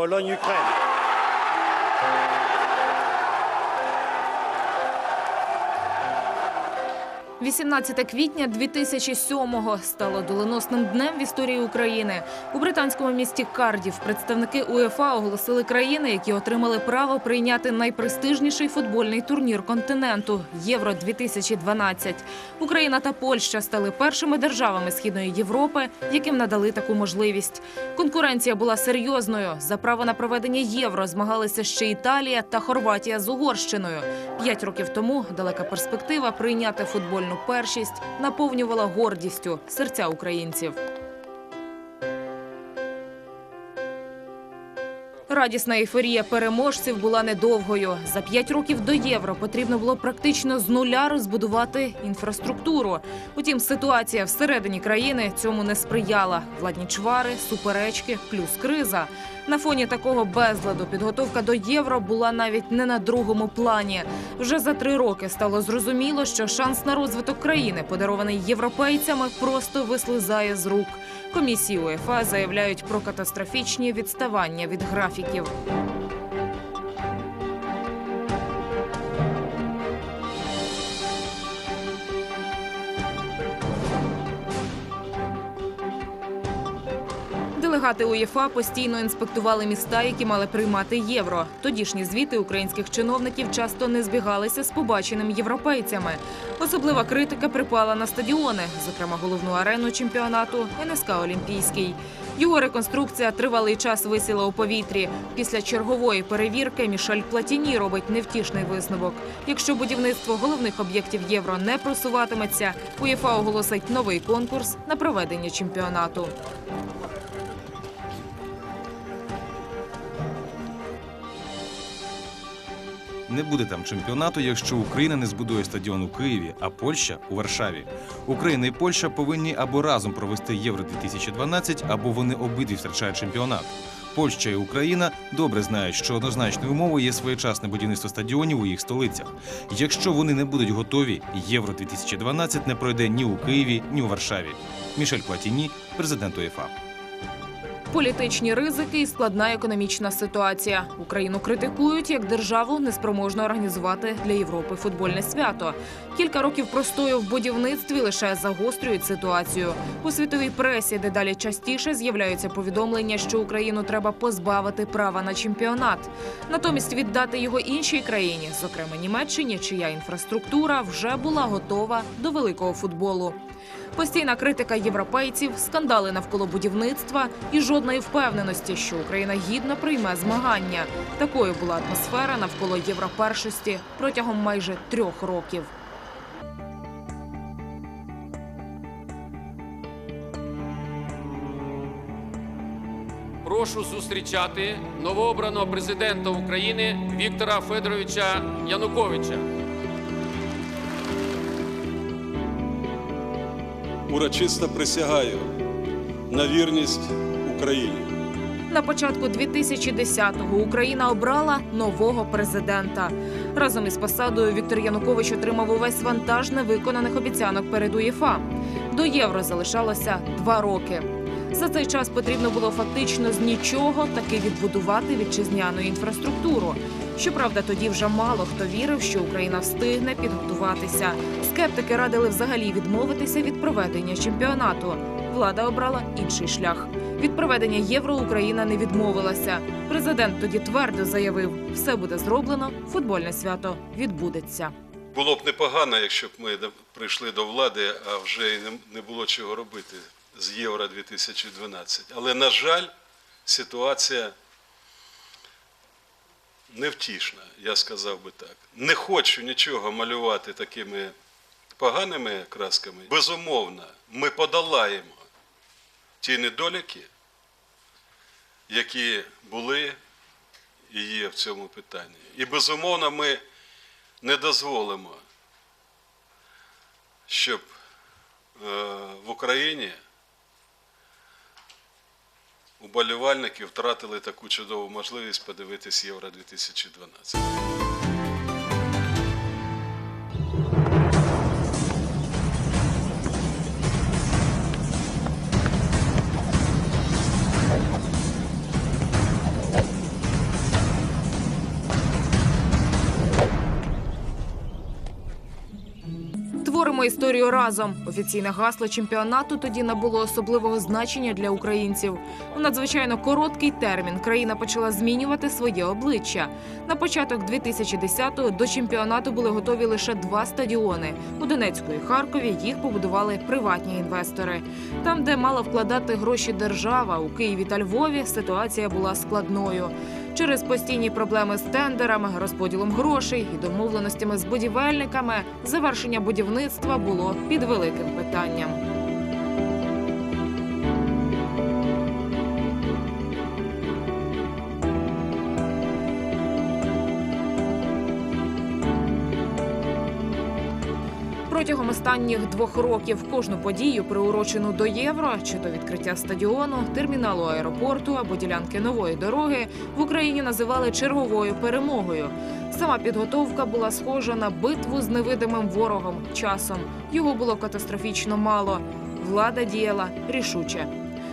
Pologne-Ukraine. 18 квітня 2007-го стало доленосним днем в історії України. У британському місті Кардів представники УЄФА оголосили країни, які отримали право прийняти найпрестижніший футбольний турнір континенту Євро 2012 Україна та Польща стали першими державами східної Європи, яким надали таку можливість. Конкуренція була серйозною. За право на проведення євро змагалися ще Італія та Хорватія з Угорщиною. П'ять років тому далека перспектива прийняти футбольну першість наповнювала гордістю серця українців. Радісна ейфорія переможців була недовгою. За п'ять років до євро потрібно було практично з нуля розбудувати інфраструктуру. Утім, ситуація всередині країни цьому не сприяла. Владні чвари, суперечки, плюс криза. На фоні такого безладу підготовка до євро була навіть не на другому плані. Вже за три роки стало зрозуміло, що шанс на розвиток країни, подарований європейцями, просто вислизає з рук. Комісії УЄФА заявляють про катастрофічні відставання від графіків. Делегати УЄФА постійно інспектували міста, які мали приймати євро. Тодішні звіти українських чиновників часто не збігалися з побаченим європейцями. Особлива критика припала на стадіони, зокрема головну арену чемпіонату НСК Олімпійський. Його реконструкція тривалий час висіла у повітрі. Після чергової перевірки Мішель Платіні робить невтішний висновок. Якщо будівництво головних об'єктів євро не просуватиметься, УЄФА оголосить новий конкурс на проведення чемпіонату. Не буде там чемпіонату, якщо Україна не збудує стадіон у Києві, а Польща у Варшаві. Україна і Польща повинні або разом провести Євро 2012, або вони обидві втрачають чемпіонат. Польща і Україна добре знають, що однозначною умовою є своєчасне будівництво стадіонів у їх столицях. Якщо вони не будуть готові, Євро 2012 не пройде ні у Києві, ні у Варшаві. Мішель Платіні, президент УЄФА. Політичні ризики і складна економічна ситуація. Україну критикують як державу неспроможно організувати для Європи футбольне свято. Кілька років простою в будівництві лише загострюють ситуацію. У світовій пресі дедалі частіше з'являються повідомлення, що Україну треба позбавити права на чемпіонат, натомість віддати його іншій країні, зокрема Німеччині, чия інфраструктура вже була готова до великого футболу. Постійна критика європейців, скандали навколо будівництва і жодної впевненості, що Україна гідно прийме змагання. Такою була атмосфера навколо європершості протягом майже трьох років. Прошу зустрічати новообраного президента України Віктора Федоровича Януковича. Урочисто присягаю на вірність Україні. На початку 2010-го Україна обрала нового президента. Разом із посадою Віктор Янукович отримав увесь вантаж невиконаних обіцянок перед УЄФА. До євро залишалося два роки. За цей час потрібно було фактично з нічого таки відбудувати вітчизняну інфраструктуру. Щоправда, тоді вже мало хто вірив, що Україна встигне підготуватися. Скептики радили взагалі відмовитися від проведення чемпіонату. Влада обрала інший шлях. Від проведення євро Україна не відмовилася. Президент тоді твердо заявив, все буде зроблено, футбольне свято відбудеться. Було б непогано, якщо б ми прийшли до влади, а вже й не- було чого робити з Євро 2012. Але, на жаль, ситуація невтішна, я сказав би так. Не хочу нічого малювати такими поганими красками. Безумовно, ми подолаємо ті недоліки, які були і є в цьому питанні. І безумовно, ми не дозволимо, щоб е, в Україні уболівальники втратили таку чудову можливість подивитись Євро 2012. Історію разом. Офіційне гасло чемпіонату тоді набуло особливого значення для українців. У надзвичайно короткий термін країна почала змінювати своє обличчя. На початок 2010-го до чемпіонату були готові лише два стадіони. У Донецьку і Харкові їх побудували приватні інвестори. Там, де мала вкладати гроші держава, у Києві та Львові ситуація була складною. Через постійні проблеми з тендерами, розподілом грошей і домовленостями з будівельниками завершення будівництва було під великим питанням. Протягом останніх двох років кожну подію, приурочену до євро, чи то відкриття стадіону, терміналу аеропорту або ділянки нової дороги, в Україні називали черговою перемогою. Сама підготовка була схожа на битву з невидимим ворогом часом. Його було катастрофічно мало. Влада діяла рішуче.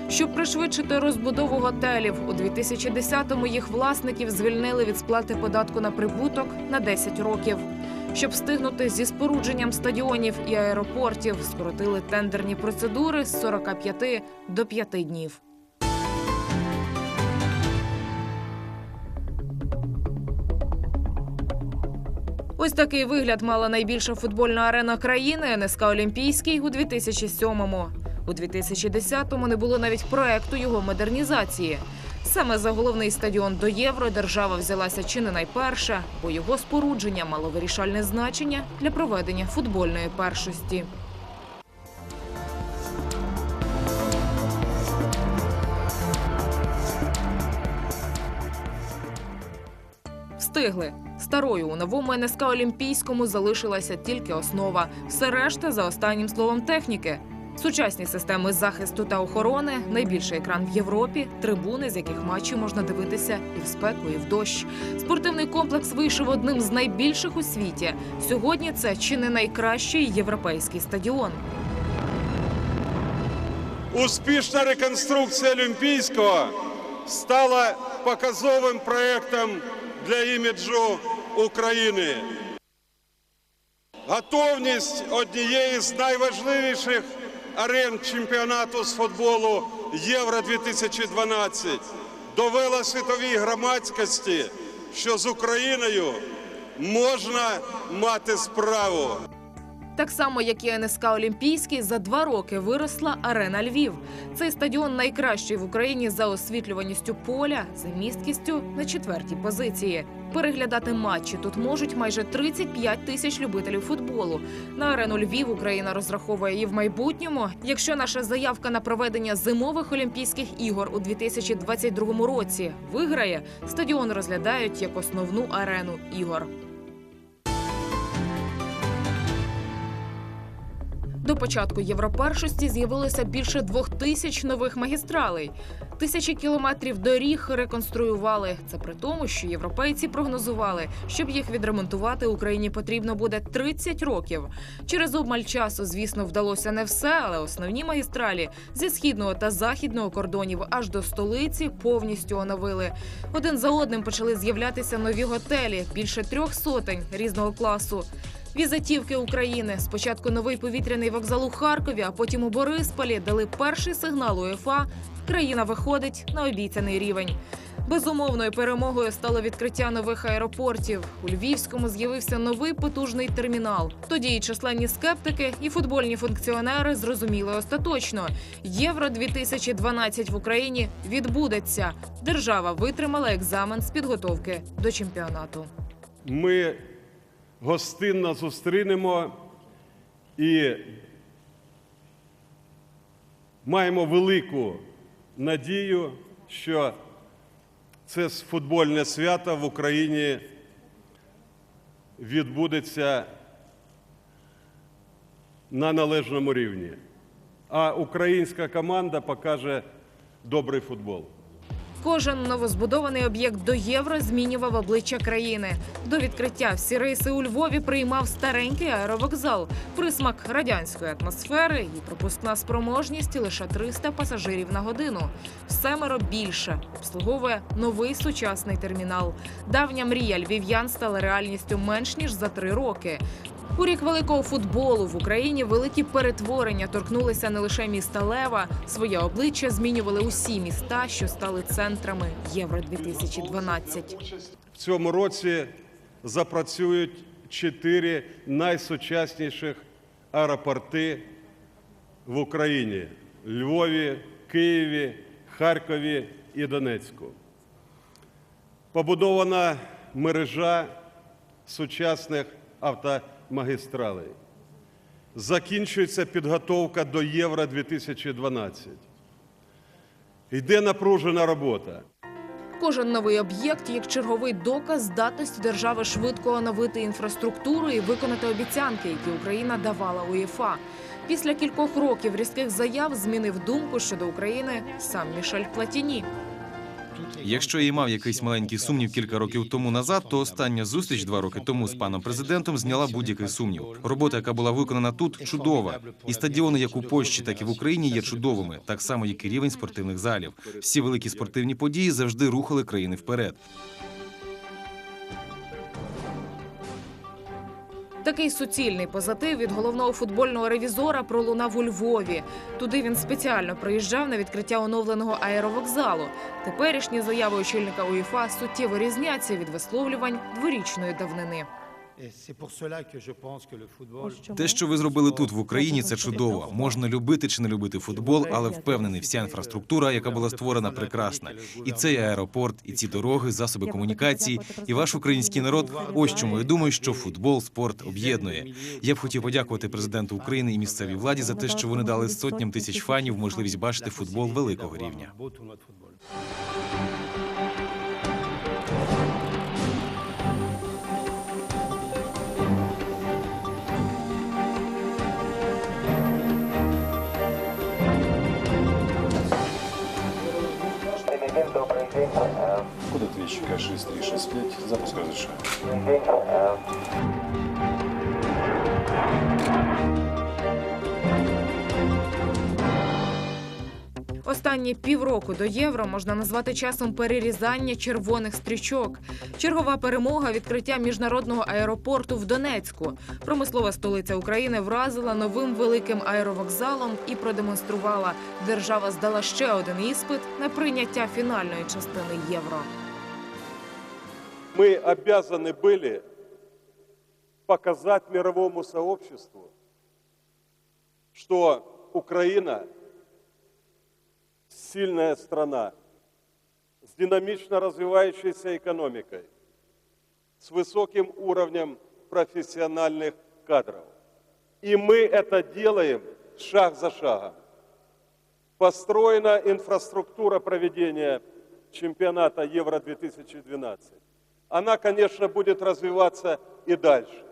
Щоб пришвидшити розбудову готелів, у 2010-му їх власників звільнили від сплати податку на прибуток на 10 років. Щоб встигнути зі спорудженням стадіонів і аеропортів, скоротили тендерні процедури з 45 до 5 днів. Ось такий вигляд мала найбільша футбольна арена країни НСК Олімпійський у 2007-му. У 2010-му не було навіть проекту його модернізації. Саме за головний стадіон до євро держава взялася чи не найперше, бо його спорудження мало вирішальне значення для проведення футбольної першості. Встигли. Старою у новому НСК Олімпійському залишилася тільки основа. Все решта за останнім словом техніки. Сучасні системи захисту та охорони, найбільший екран в Європі, трибуни, з яких матчі можна дивитися і в спеку, і в дощ. Спортивний комплекс вийшов одним з найбільших у світі. Сьогодні це чи не найкращий європейський стадіон. Успішна реконструкція Олімпійського стала показовим проєктом для іміджу України. Готовність однієї з найважливіших арен чемпіонату з футболу Євро 2012 довела світовій громадськості, що з Україною можна мати справу. Так само, як і НСК Олімпійський, за два роки виросла арена Львів. Цей стадіон найкращий в Україні за освітлюваністю поля, за місткістю на четвертій позиції. Переглядати матчі тут можуть майже 35 тисяч любителів футболу. На арену Львів Україна розраховує і в майбутньому. Якщо наша заявка на проведення зимових Олімпійських ігор у 2022 році виграє, стадіон розглядають як основну арену ігор. До початку європершості з'явилося більше двох тисяч нових магістралей. Тисячі кілометрів доріг реконструювали. Це при тому, що європейці прогнозували, щоб їх відремонтувати Україні потрібно буде 30 років. Через обмаль часу, звісно, вдалося не все, але основні магістралі зі східного та західного кордонів аж до столиці повністю оновили. Один за одним почали з'являтися нові готелі, більше трьох сотень різного класу. Візитівки України. Спочатку новий повітряний вокзал у Харкові, а потім у Борисполі дали перший сигнал УЄФА. Країна виходить на обіцяний рівень. Безумовною перемогою стало відкриття нових аеропортів. У Львівському з'явився новий потужний термінал. Тоді і численні скептики, і футбольні функціонери зрозуміли остаточно. Євро 2012 в Україні відбудеться. Держава витримала екзамен з підготовки до чемпіонату. ми гостинно зустрінемо і маємо велику надію, що це футбольне свято в Україні відбудеться на належному рівні. А українська команда покаже добрий футбол. Кожен новозбудований об'єкт до євро змінював обличчя країни. До відкриття всі рейси у Львові приймав старенький аеровокзал, присмак радянської атмосфери і пропускна спроможність лише 300 пасажирів на годину. Всемеро більше обслуговує новий сучасний термінал. Давня мрія львів'ян стала реальністю менш ніж за три роки. У рік великого футболу в Україні великі перетворення торкнулися не лише міста Лева. Своє обличчя змінювали усі міста, що стали центрами Євро 2012 В цьому році запрацюють чотири найсучасніших аеропорти в Україні: Львові, Києві, Харкові і Донецьку. Побудована мережа сучасних автомагістралей. Закінчується підготовка до Євро 2012. Йде напружена робота. Кожен новий об'єкт як черговий доказ здатності держави швидко оновити інфраструктуру і виконати обіцянки, які Україна давала УЄФА. Після кількох років різких заяв змінив думку щодо України сам Мішель Платіні. Якщо я мав якийсь маленький сумнів кілька років тому назад, то остання зустріч два роки тому з паном президентом зняла будь-який сумнів. Робота, яка була виконана тут, чудова. І стадіони, як у Польщі, так і в Україні, є чудовими, так само як і рівень спортивних залів. Всі великі спортивні події завжди рухали країни вперед. Такий суцільний позитив від головного футбольного ревізора пролунав у Львові. Туди він спеціально приїжджав на відкриття оновленого аеровокзалу. Теперішні заяви очільника УЄФА суттєво різняться від висловлювань дворічної давнини. Те, що ви зробили тут в Україні, це чудово. Можна любити чи не любити футбол, але впевнений, вся інфраструктура, яка була створена, прекрасна. І цей аеропорт, і ці дороги, засоби комунікації, і ваш український народ. Ось чому я думаю, що футбол, спорт об'єднує. Я б хотів подякувати президенту України і місцевій владі за те, що вони дали сотням тисяч фанів можливість бачити футбол великого рівня. Добрый день. Э, Код ответчика 6365. Запуск разрешаю. Останні півроку до євро можна назвати часом перерізання червоних стрічок. Чергова перемога відкриття міжнародного аеропорту в Донецьку. Промислова столиця України вразила новим великим аеровокзалом і продемонструвала, держава здала ще один іспит на прийняття фінальної частини євро. мы обязаны были показать мировому сообществу, что Украина Сильная страна с динамично развивающейся экономикой, с высоким уровнем профессиональных кадров. И мы это делаем шаг за шагом. Построена инфраструктура проведения чемпионата Евро-2012. Она, конечно, будет развиваться и дальше.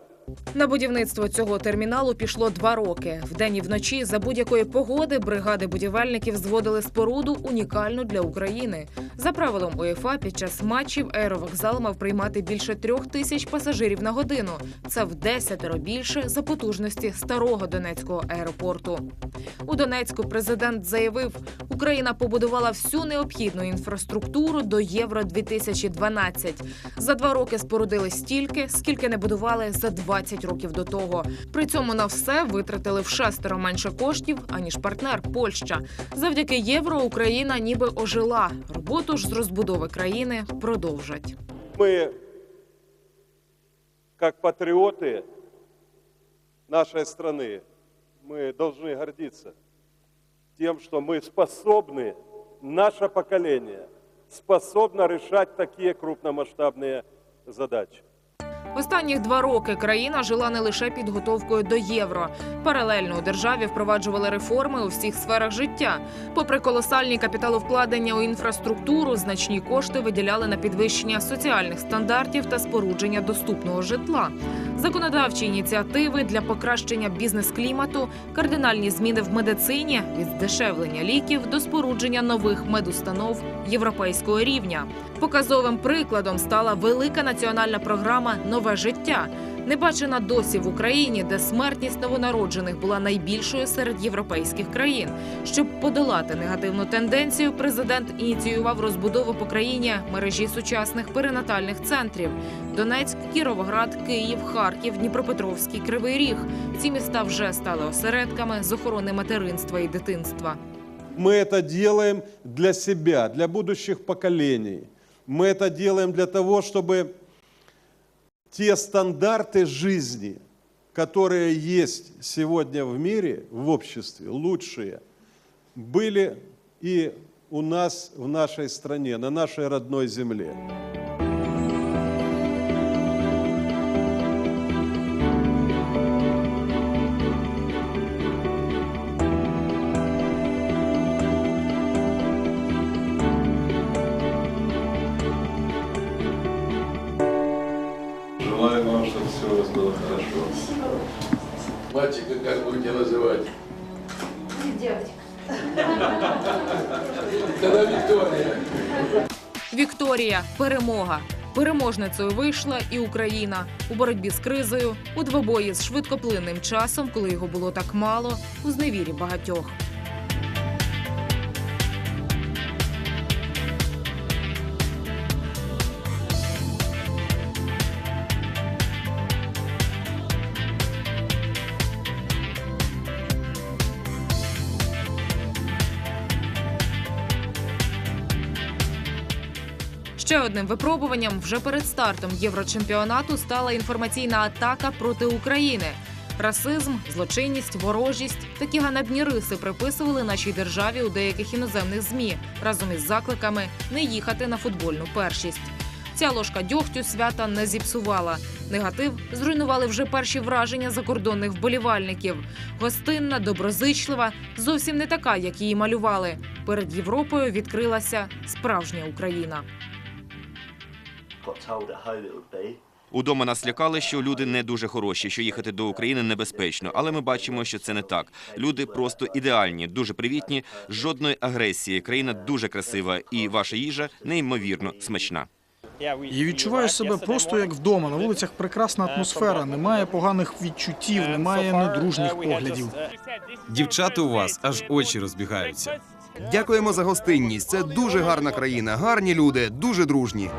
На будівництво цього терміналу пішло два роки. Вдень і вночі за будь-якої погоди бригади будівельників зводили споруду унікальну для України. За правилом УЄФА під час матчів аеровокзал мав приймати більше трьох тисяч пасажирів на годину. Це в десятеро більше за потужності старого Донецького аеропорту. У Донецьку президент заявив, Україна побудувала всю необхідну інфраструктуру до Євро 2012 За два роки спорудили стільки, скільки не будували за 20 років до того. При цьому на все витратили в шестеро менше коштів аніж партнер Польща. Завдяки євро Україна ніби ожила. Роботу ж з розбудови країни продовжать. Мы, как патриоты нашей страны, мы должны гордиться тем, что мы способны, наше поколение способно решать такие крупномасштабные задачи. Останніх два роки країна жила не лише підготовкою до євро. Паралельно у державі впроваджували реформи у всіх сферах життя. Попри колосальні капіталовкладення у інфраструктуру, значні кошти виділяли на підвищення соціальних стандартів та спорудження доступного житла. Законодавчі ініціативи для покращення бізнес-клімату, кардинальні зміни в медицині від здешевлення ліків до спорудження нових медустанов європейського рівня. Показовим прикладом стала велика національна програма Нове життя Не бачена досі в Україні, де смертність новонароджених була найбільшою серед європейських країн. Щоб подолати негативну тенденцію, президент ініціював розбудову по країні мережі сучасних перинатальних центрів: Донецьк, Кіровоград, Київ, Харків, Дніпропетровський, Кривий Ріг. Ці міста вже стали осередками з охорони материнства і дитинства. Мы это делаем для себя, для будущих поколений. Мы это делаем для того, чтобы те стандарты жизни, которые есть сегодня в мире, в обществе, лучшие, были и у нас в нашей стране, на нашей родной земле. Мальчик, вы как будете называть? Девочка. Тогда Виктория. Вікторія перемога. Переможницею вийшла і Україна у боротьбі з кризою, у двобої з швидкоплинним часом, коли його було так мало, у зневірі багатьох. Ще одним випробуванням вже перед стартом єврочемпіонату стала інформаційна атака проти України. Расизм, злочинність, ворожість такі ганебні риси приписували нашій державі у деяких іноземних змі разом із закликами не їхати на футбольну першість. Ця ложка дьогтю свята не зіпсувала. Негатив зруйнували вже перші враження закордонних вболівальників. Гостинна, доброзичлива, зовсім не така, як її малювали. Перед Європою відкрилася справжня Україна. Удома нас лякали, що люди не дуже хороші, що їхати до України небезпечно. Але ми бачимо, що це не так. Люди просто ідеальні, дуже привітні, жодної агресії. Країна дуже красива, і ваша їжа неймовірно смачна. І відчуваєш себе просто як вдома. На вулицях прекрасна атмосфера, немає поганих відчуттів, немає недружніх поглядів. Дівчата у вас аж очі розбігаються. Дякуємо за гостинність. Це дуже гарна країна, гарні люди, дуже дружні.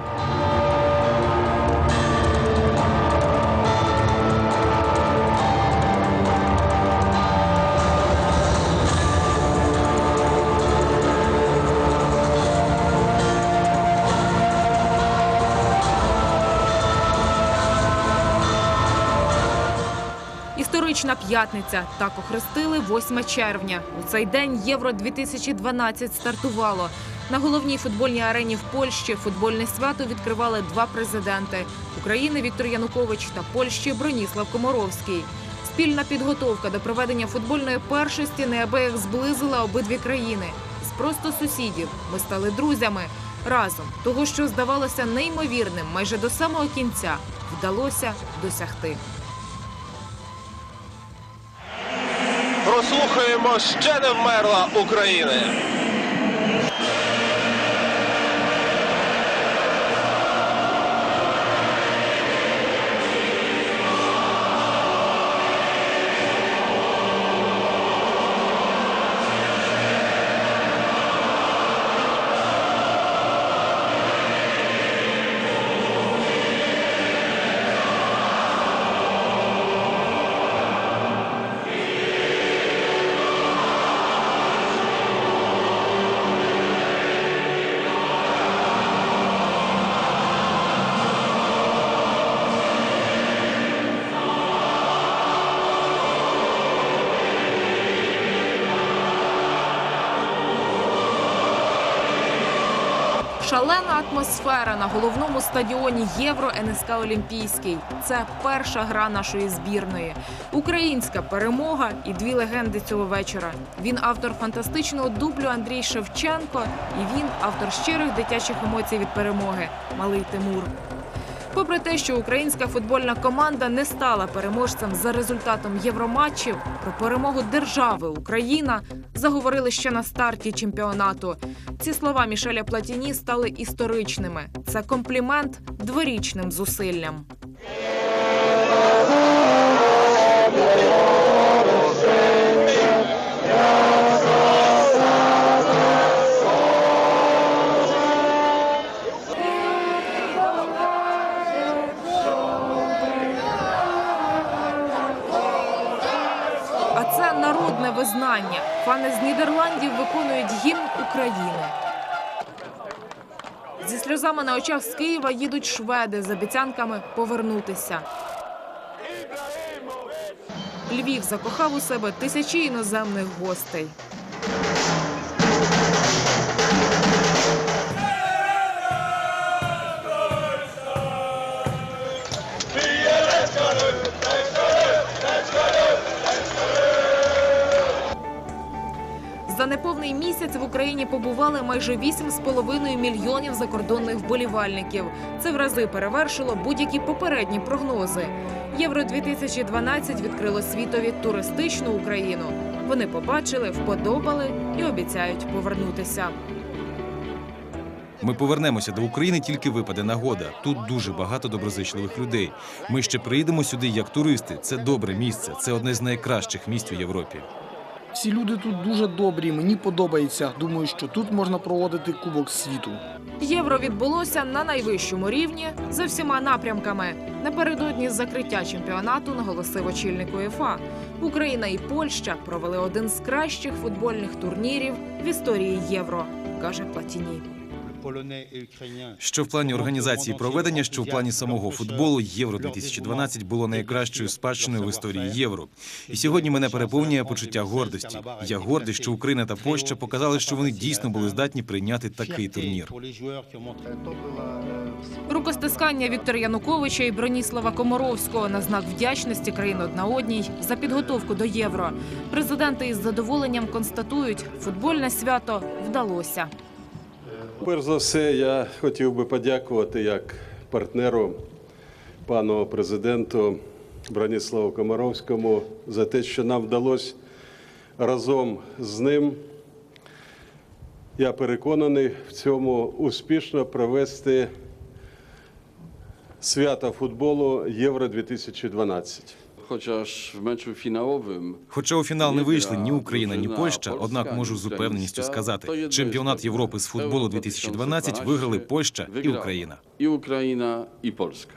П'ятниця так охрестили 8 червня. У цей день Євро 2012 стартувало. На головній футбольній арені в Польщі футбольне свято відкривали два президенти України Віктор Янукович та Польщі Броніслав Комаровський. Спільна підготовка до проведення футбольної першості неабияк зблизила обидві країни. З просто сусідів ми стали друзями. Разом того, що здавалося неймовірним, майже до самого кінця вдалося досягти. Прослухаємо ще не вмерла України. Шалена атмосфера на головному стадіоні Євро НСК Олімпійський. Це перша гра нашої збірної. Українська перемога і дві легенди цього вечора. Він автор фантастичного дублю Андрій Шевченко, і він автор щирих дитячих емоцій від перемоги Малий Тимур. Попри те, що українська футбольна команда не стала переможцем за результатом євроматчів, про перемогу держави Україна заговорили ще на старті чемпіонату. Ці слова Мішеля Платіні стали історичними. Це комплімент дворічним зусиллям. Народне визнання. Фани з Нідерландів виконують гімн України. Зі сльозами на очах з Києва їдуть шведи з обіцянками повернутися. Львів закохав у себе тисячі іноземних гостей. За неповний місяць в Україні побували майже 8,5 мільйонів закордонних вболівальників. Це в рази перевершило будь-які попередні прогнози. Євро 2012 відкрило світові туристичну Україну. Вони побачили, вподобали і обіцяють повернутися. Ми повернемося до України, тільки випаде нагода. Тут дуже багато доброзичливих людей. Ми ще приїдемо сюди як туристи. Це добре місце. Це одне з найкращих місць у Європі. Всі люди тут дуже добрі. Мені подобається. Думаю, що тут можна проводити Кубок світу. Євро відбулося на найвищому рівні за всіма напрямками. Напередодні закриття чемпіонату наголосив очільник УЄФА. Україна і Польща провели один з кращих футбольних турнірів в історії євро, каже Платіні. Що в плані організації проведення, що в плані самого футболу, Євро 2012 було найкращою спадщиною в історії євро. І сьогодні мене переповнює почуття гордості. Я гордий, що Україна та Польща показали, що вони дійсно були здатні прийняти такий турнір. Рукостискання Віктора Януковича і Броніслава Комаровського на знак вдячності країн одна одній за підготовку до євро. Президенти із задоволенням констатують, футбольне свято вдалося. Перш за все, я хотів би подякувати як партнеру пану президенту Браніславу Комаровському за те, що нам вдалося разом з ним. Я переконаний в цьому успішно провести свято футболу Євро 2012. В meczu фіналовим, Хоча у фінал не вийшли ні Україна, ні Польща, однак можу з упевненістю сказати, чемпіонат Європи з футболу 2012 виграли Польща і Україна. і Україна і Polska.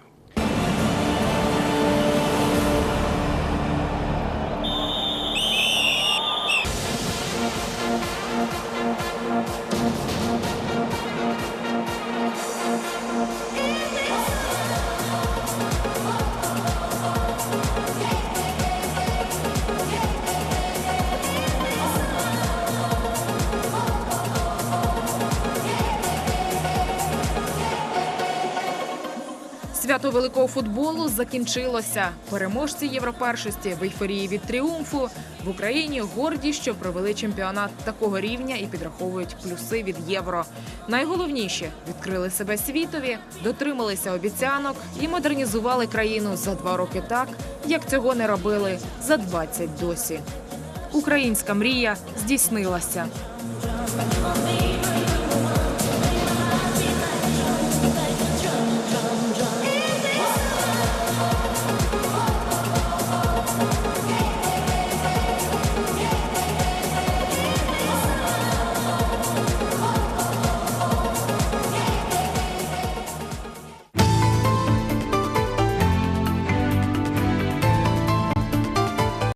Футболу закінчилося. Переможці європершості в ейфорії від тріумфу в Україні горді, що провели чемпіонат такого рівня і підраховують плюси від євро. Найголовніше відкрили себе світові, дотрималися обіцянок і модернізували країну за два роки так, як цього не робили за 20 досі. Українська мрія здійснилася.